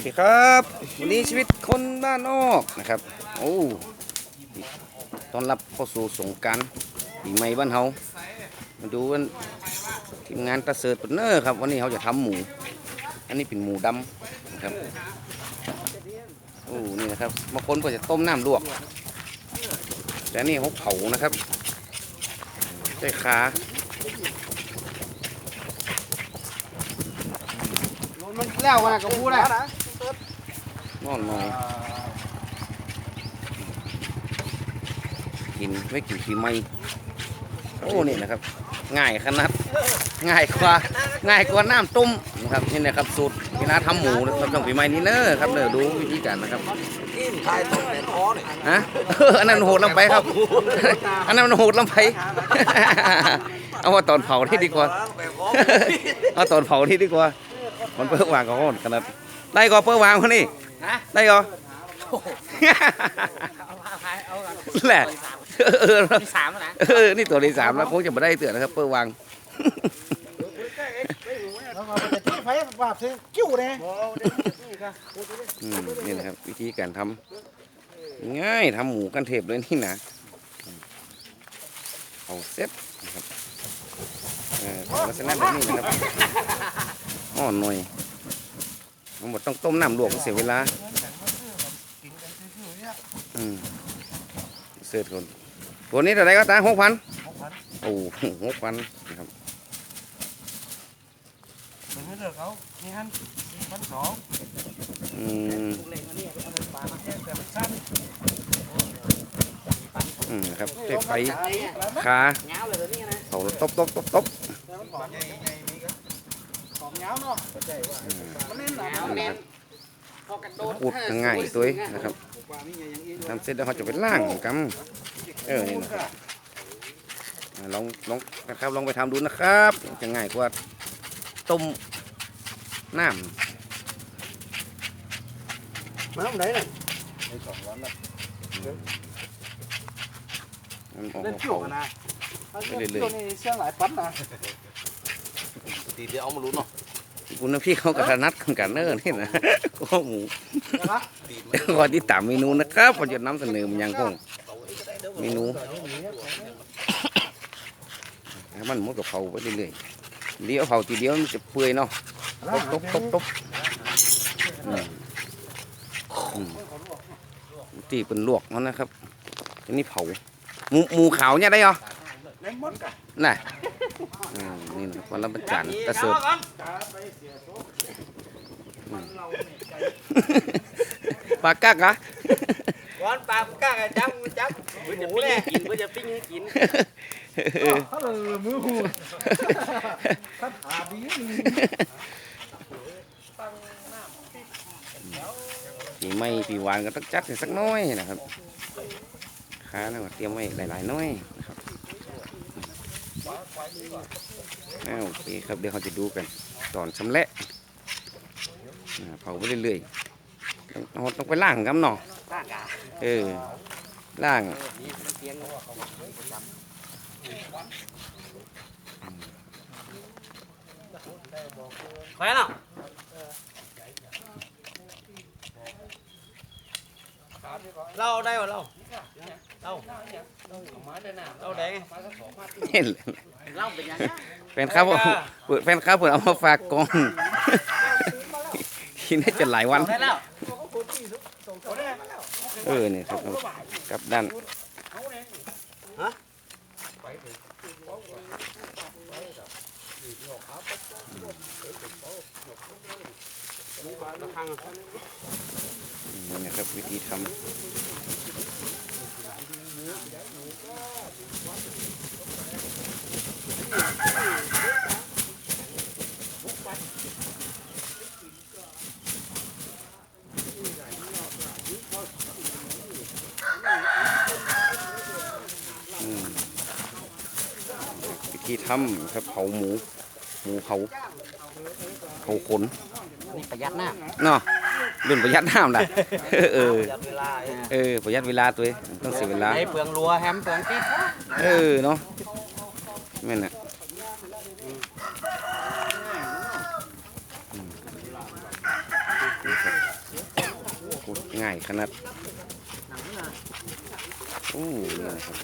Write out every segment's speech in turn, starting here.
สดีครับวันนี้ชีวิตคนบ้านนอกนะครับ โอ้ตอนรับเข้าสู่สงการปีใหม่บ้านเฮามาดูกันทีมงานตะเสิร์ตเปนเนอร์ครับ วันนี้เขาจะทำหมู อันนี้เป็นหมูดำนะครับโอ้นี่นะครับบางคนก็จะต้มน้ำลวก แต่นี่เขาเผานะครับใส่ขามันแล้วกันกับพูดนะ อนหน่อยกินไม่กินขี้ไม่โอ้นี่นะครับ ง่ายขนาดง่ายกว่าง่ายกว่าน้ำต้มนะครับนี่นะครับสูตรเวลาทำหมูนะครับต้องฝีไม้นี่เนอะครับเนอะดูวิธีการนะครับทายต้นแหนคอเนี่ยฮะอันนั้นโหดลำไปครับ อันนั้นมันโหดลำไปเอาว่าตอนเผาที่ดีกว่าเอาตอนเผาที่ดีกว่ามันเปิ้ลวางก็โหดขนาดได้ก็เปิ้ลวางคนนี้ ฮะ ได้ก็แหละเออสามนะเออ นี่ตัวที่สามแล้วคงจะไม่ได้เตือนนะครับเปิ้ลวางแล้วก็จะที่ไฟบาดเสียกิ้วเลยอืมนี่นะครับ วิธีการทำง่ายทำหมูกันเทปเลยนี่นะ เอาเซ็ตนะครับเออลักษณะแบบนี้นะครับอ่อนหน่อย มันหมดต้องต้มน้ำลวกเสียเวลาอืมเสิร์ฟก่อนตัวนี้เท่าไหรก็ตาหกพันโอ้หกพันนะครับมันไม่เลิกเขานี่ฮันพันสองอืมอืมครับเทไฟขาเงาเลยตัวนี้นะเขาตบตบตบตบของเงาเนาะมันเน้นห นาเงาแน่นพอกระโดดพูดง่ายๆตัวเองนะครับทำเสร็จแล้วเขาจะไปล่างกันเออนี่นะครับอ่าลองลองนะครับลองไปทำดูนะครับ จะง่ายกว่าต้มน้มันทำไหนน่ะำมันออกเล่นมากิ้วเผากันนะเล่นกิ้วนี่เสียงหลายปันนะตีเดียวเอามาลุ้นเนาะ คุณพี่เขากระนัดกันกันเนอร์นี่นะข้อหมูนะครับขอที่ตามเมนูนะครับผมจะนำเสนอมันยังคงเมนูให้มันมดกับเผาไปเรื่อยๆเดี๋ยวเผาทีเดียวมันจะเปื่อยเนาะตบตบตบตบตีเป็นลวกมันนะครับอันนี้เผาหมูหมูขาวเนี่ยได้เหรอ เล่นมดกันน่ะอืมนี่นะวันละประจานตะเสิร์ฟปลากักอะวันปลาก้าจับจับเพื่อจะปิ้งให้กินเพื่อจะปิ้งให้กินถ้าเลยมือหูถ้าขาดีนี่ปีไม่ปีหวานก็ต้องจัดให้สักน้อยนะครับค้านะเตรียมไว้หลายๆน้อยนะครับอ้าว โอเคครับเดี๋ยวเขาจะดูกัน ตอนชำแหละอ่าเผาไปเรื่อยๆต้องต้องต้องไปล่างกันเนาะร่างกายเออล่างเตียงไปแล้ว เราได้ป่ะเราเราเราแดงเห็นเลยเราเป็นยังไงแฟนครับเปิดแฟนครับเปิดเอามาฝากกองกินได้จะหลายวันได้แล้วเออเนี่ยครับกลับด้าน นี่นะครับวิธีทำวิธีทำครับเผาหมู หมูเผาเผาขน นี่ประหยัดหน้าเนาะรุ่นประหยัดน้ำนะเออประหยัดเวลาเออประหยัดเวลาตัวเองต้องเสียเวลาไอ้เปลืองรัวแฮมเปลืองติดเออเนาะแม่นน่ะอืมนี่ครับง่ายขนาดโอ้นี่นะครับ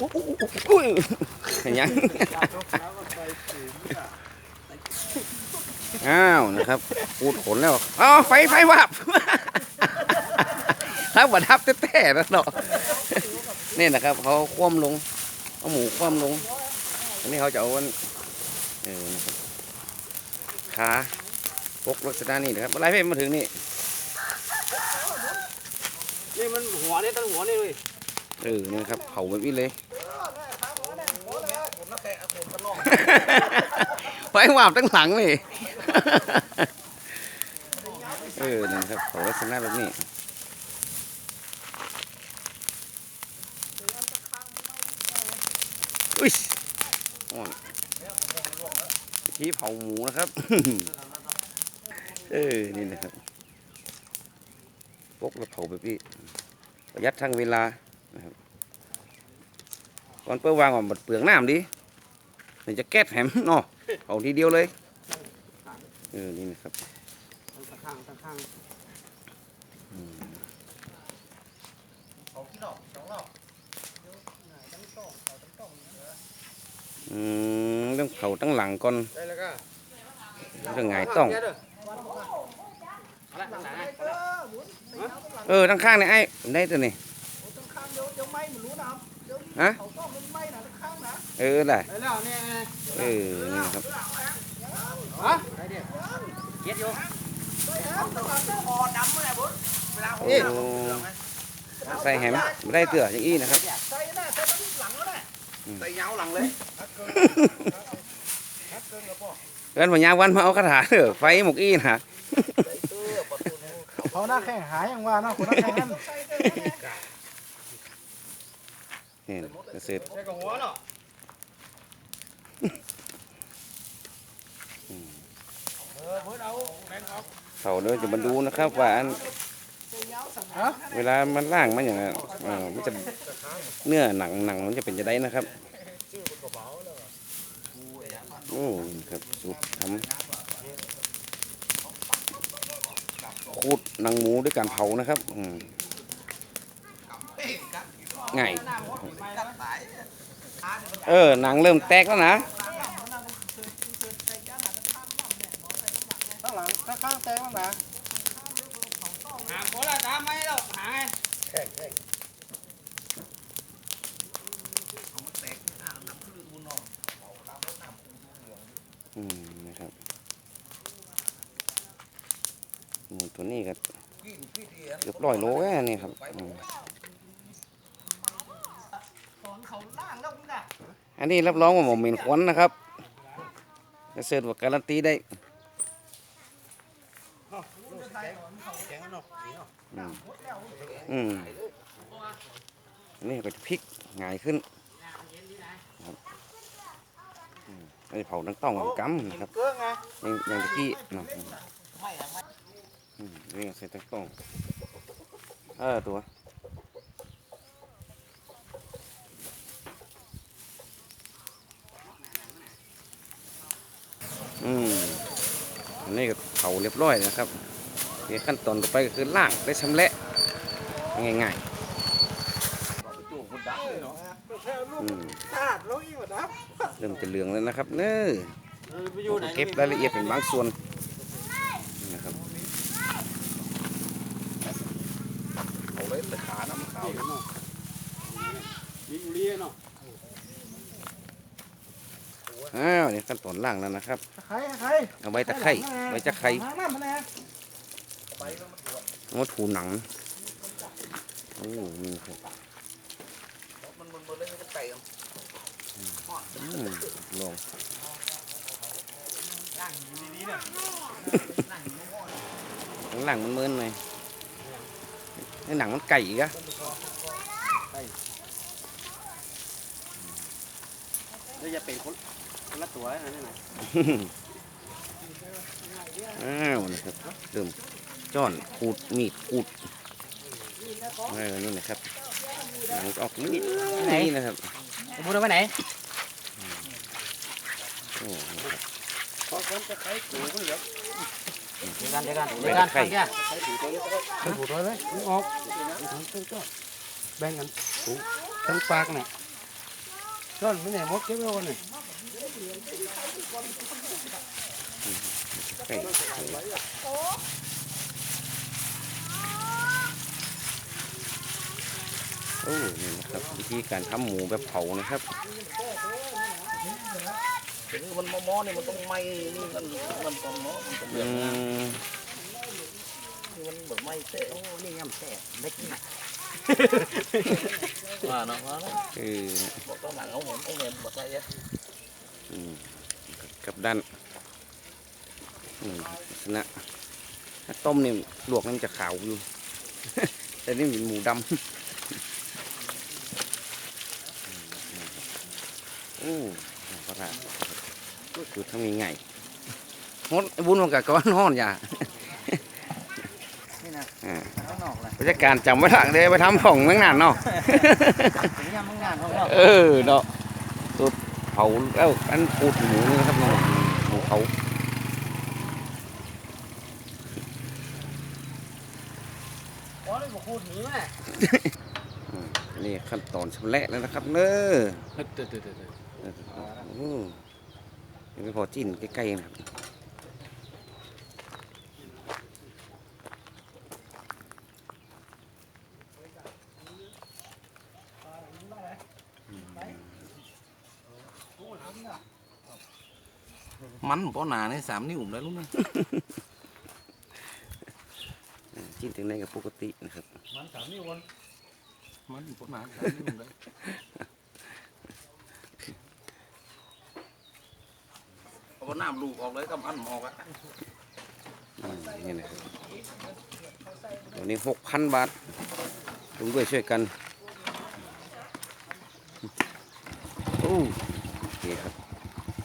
อุ๊ยอุ๊ยอุ๊ยอุ้ยเห็นยัง อ้าวนะครับปูดขนแล้วอ๋อไฟไฟวับถ้าบัดทับแต้ๆแล้วเนาะนี่นะครับเขาคว่ำลงเอาหมูคว่ำลง อันนี้เขาจะเอาอันเออนะครับขาปกลักษณะนี้นะครับอะไรเพ่มาถึงนี่นี่มันหัวนี่ตั้งหัวนี่เลยเออนี่นะครับเผาแบบนี้เลย ไฟวาบตั้งหลังเลยเออนี่ครับเผาลักษณะแบบนี้อุ้ยอ่อนวิธีเผาหมูนะครับ เออ นี่นะครับปกแล้วเผาแบบนี้ประหยัดทั้งเวลานะครับก่อนเปิ้ลวางก่อนบัดเปลืองน้ำดิ มันจะแก๊สแหมเนาะเอาทีเดียวเลยเออนี่นะครับตะข้างตะข้างอืมเรื่องเผาตั้งหลังก่อนได้แล้วก็เรื่องไงต้องอะไรตั้งไหนเออทั้งข้างเนี่ยไอ้ได้ตัวนี่ฮะเออได้ได้แล้วเนี่ยเออนี่นะครับ ฮะได้เด็ดเก็ดอยู่โอ้ใส่แหมไม่ได้เตืออย่างอี้นะครับใส่ยาวหลังเลยเกินวันยาวันมาเอาคาถาเถอะไฟหมกอี้นะเขาหน้าแข่งหายอย่างว่าเนาะคนหน้าแข่งนั่น นี่เสร็จใส่กับหัวเนาะเขาเดี๋ยจะมาดูนะครับว่าอันเวลามันล่างมันอย่างไรเออมันจะเนื้อหนังหนังมันจะเป็นจะได้นะครับโอ้ครับสูตรทำขูดหนังหมูด้วยการเผานะครับอืม ง่ายเออหนังเริ่มแตกแล้วนะข้างหลังข้างข้างแซงมันนะหาหัวละตามไหมเราหาไงอืมนะครับหมูตัวนี้ก็เกือบร้อยโลแล้วนี่ครับ อืมอันนี้รับรองว่าหมเหม็นควันนะครับจะเสิร์ฟว่าการันตีได้อืมนี่ก็จะพลิกง่ายขึ้นครับอันนี้เผาตั้งต้องกำนะครับเกื้อยังยังตะกี้นะอืมนี่ใส่ตั้งต้องเออตัว อืมอันนี้ก็เผาเรียบร้อยนะครับเดี๋ยวขั้นตอนต่อไปก็คือล่างได้ชำแหละง่ายๆเริ่มจะเหลืองแล้วนะครับเนื้อเก็บรายละเอียดเป็นบางส่วนนะครับเอาเลยแต่ขาน้ำขาวมีอยู่เรียเนาะ อ้าวนี่ขั้นตอนล่างแล้วนะครับใครใครเอาไว้ตะไคร้ไว้จะไคร้หน้ามันแน่เอามาถูหนังโอ้นี่ครับอืมลองข้างหลังมันมึนไหมนี่หนังมันไก่อีกอะแล้วจะเป็นคน คนละตัวนะนี่นะอ้าวนะครับเริ่มจ้อนขูดมีดขูดเออนี่นะครับหนังจะออกนิดนี่นะครับพูดเอาไว้ไหนโอ้พอคนจะใครกูก็เหลือเวลากันเดี๋ยวกันไปเดี๋ยวกันไข่ฟังแกถูกตัวเลยออกแบ่งกันทั้งปากเนี่ยต้นไม่ไหนมดเก็บไว้วันนี้ไข่ โอ้นี่นะครับวิธีการทำหมูแบบเผานะครับมันมอมอนี่มันต้องไหม้นี่มันมันต้องเนาะมันต้องอืมมันแบบไหม้เตะโอ้นี่ยำเตะได้กินว่าเนาะว่าเนาะคือบอกต้องหลังเอาผมต้องเห็นบอกอะไรเยอะอืม กับด้านอืมลักษณะถ้าต้มนี่ลวกนี่มันจะขาวอยู่ แต่นี่เป็นหมูดำโอ้ก็ได้คือทำยังไงฮดไอ้บุญมันกับก้อนห้อนอย่านี่นะอ่าข้างนอกเลยราชการจำไว้หลังเลยไปทำของเมืองนานเนาะถึงยำมึงงานข้างนอกเออเนาะสุด เผาเอ้าอันปูดหมูนี่นะครับน้องหมูเผาอ๋อนี่บอกพูดหนีแม่อืมนี่ขั้นตอนชำแหละแล้วนะครับ เน้อเฮ้ยเตะเตะเตะเออโอ้ยังไม่พอจิ้นใกล้ๆนะครับ มันป้อหนาในสามนิ้วผมได้รู้ไหมจิ้นถึงในกับปกตินะครับ มันสามนิ้ววันมันป้อหนาสามนิ้วผมได้เอาหน้าลูกออกเลยกับอันออกอะอืมนี่นะครับเดี๋ยวนี้หกพันบาทลุงด้วยช่วยกัน โอ้โอเคครับ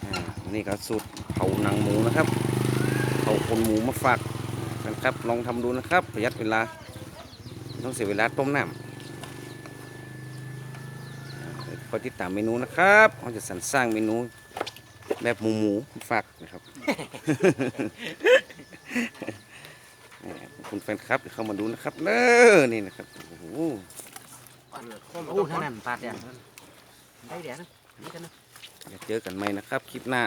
อ่า นี่ก็สูตรเผาหนังหมูนะครับเผาคนหมูมาฝากนะครับ ลองทำดูนะครับ ประหยัดเวลาไม่ต้องเสียเวลาต้มน้ำอ่าเดี๋ยวคอยติดตามเมนูนะครับเราจะสรรสร้างเมนูแบบหมูหมูๆมาฝากนะครับอ่าขอบคุณแฟนคลับที่เข้ามาดูนะครับเน้อนี่นะครับโอ้โหโอ้ท่านั่นปาดเดียนได้เดียนนี่กันนะ เดี๋ยวเจอกันใหม่นะครับ คลิปหน้า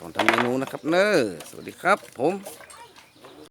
ตอนทำเมนูนะครับ เนอสวัสดีครับผม